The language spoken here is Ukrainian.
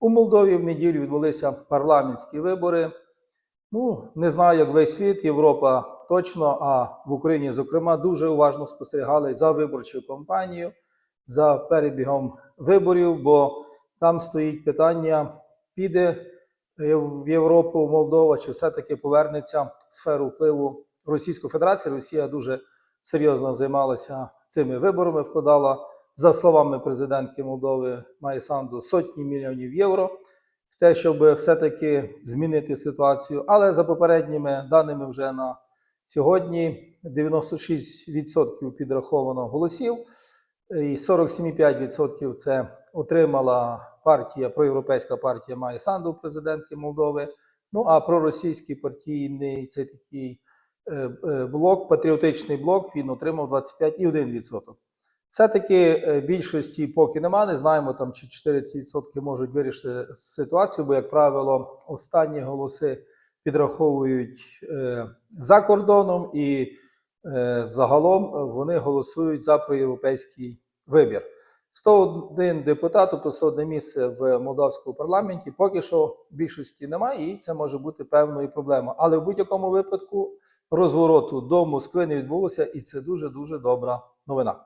У Молдові в неділю відбулися парламентські вибори. Ну, не знаю, як весь світ, Європа точно, а в Україні, зокрема, дуже уважно спостерігали за виборчою кампанією, за перебігом виборів, бо там стоїть питання, піде е, в Європу Молдова, чи все-таки повернеться в сферу впливу Російської Федерації. Росія дуже серйозно займалася цими виборами, вкладала, за словами президентки Молдови Майя Санду, сотні мільйонів євро в те, щоб все-таки змінити ситуацію. Але за попередніми даними вже на сьогодні 96% підраховано голосів, і 47,5% це отримала партія, проєвропейська партія Майя Санду, президентки Молдови. Ну а проросійський партійний це такий е, е, блок, патріотичний блок, він отримав 25,1%. Все-таки е, більшості поки немає, не знаємо там чи 40% можуть вирішити ситуацію, бо, як правило, останні голоси підраховують е, за кордоном і е, загалом вони голосують за проєвропейський вибір. 101 депутат, тобто 101 місце в молдавському парламенті, поки що більшості немає, і це може бути певною проблемою. Але в будь-якому випадку розвороту до Москви не відбулося, і це дуже дуже добра новина.